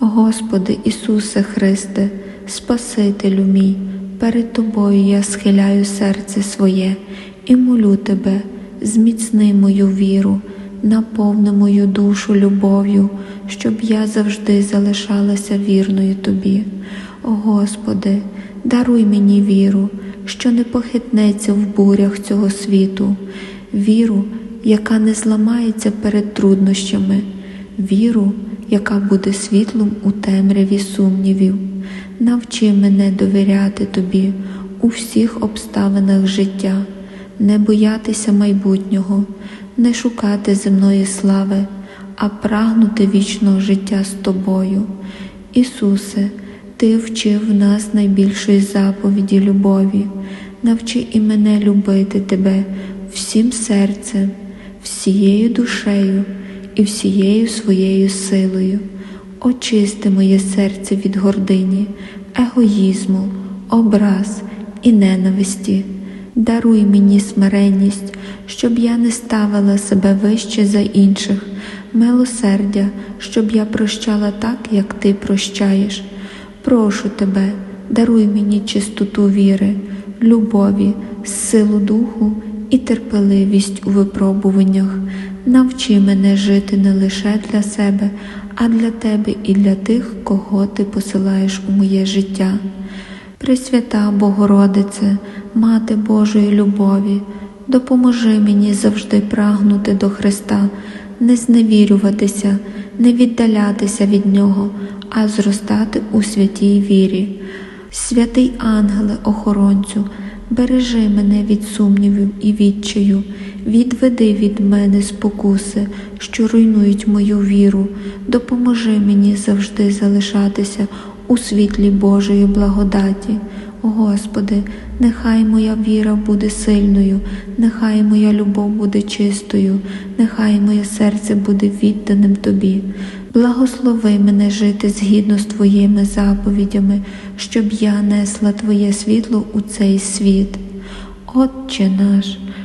Господи Ісусе Христе, Спасителю мій, перед Тобою я схиляю серце своє і молю Тебе, зміцни мою віру, наповни мою душу любов'ю, щоб я завжди залишалася вірною Тобі. Господи, даруй мені віру, що не похитнеться в бурях цього світу, віру, яка не зламається перед труднощами, віру, яка буде світлом у темряві сумнівів. Навчи мене довіряти Тобі у всіх обставинах життя, не боятися майбутнього, не шукати земної слави, а прагнути вічного життя з Тобою. Ісусе, Ти вчив нас найбільшої заповіді любові, навчи і мене любити Тебе всім серцем, всією душею і всією своєю силою. Очисти моє серце від гордині, егоїзму, образ і ненависті. Даруй мені смиренність, щоб я не ставила себе вище за інших, милосердя, щоб я прощала так, як ти прощаєш. Прошу тебе, даруй мені чистоту віри, любові, силу духу і терпеливість у випробуваннях. Навчи мене жити не лише для себе, а для тебе і для тих, кого ти посилаєш у моє життя. Пресвята Богородице, Мати Божої любові, допоможи мені завжди прагнути до Христа, не зневірюватися, не віддалятися від Нього, а зростати у святій вірі. Святий ангеле охоронцю, бережи мене від сумнівів і відчаю, відведи від мене спокуси, що руйнують мою віру, допоможи мені завжди залишатися у світлі Божої благодаті. Господи, нехай моя віра буде сильною, нехай моя любов буде чистою, нехай моє серце буде відданим Тобі. Благослови мене жити згідно з Твоїми заповідями, щоб я несла Твоє світло у цей світ. Отче наш,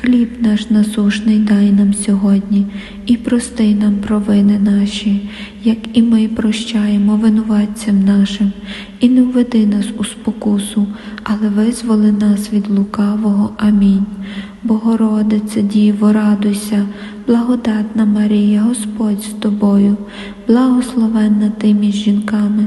Хліб наш насушний дай нам сьогодні, і прости нам провини наші, як і ми прощаємо винуватцям нашим, і не введи нас у спокусу, але визволи нас від лукавого. Амінь. Богородице, Діво, радуйся, благодатна Марія, Господь з тобою, благословенна ти між жінками,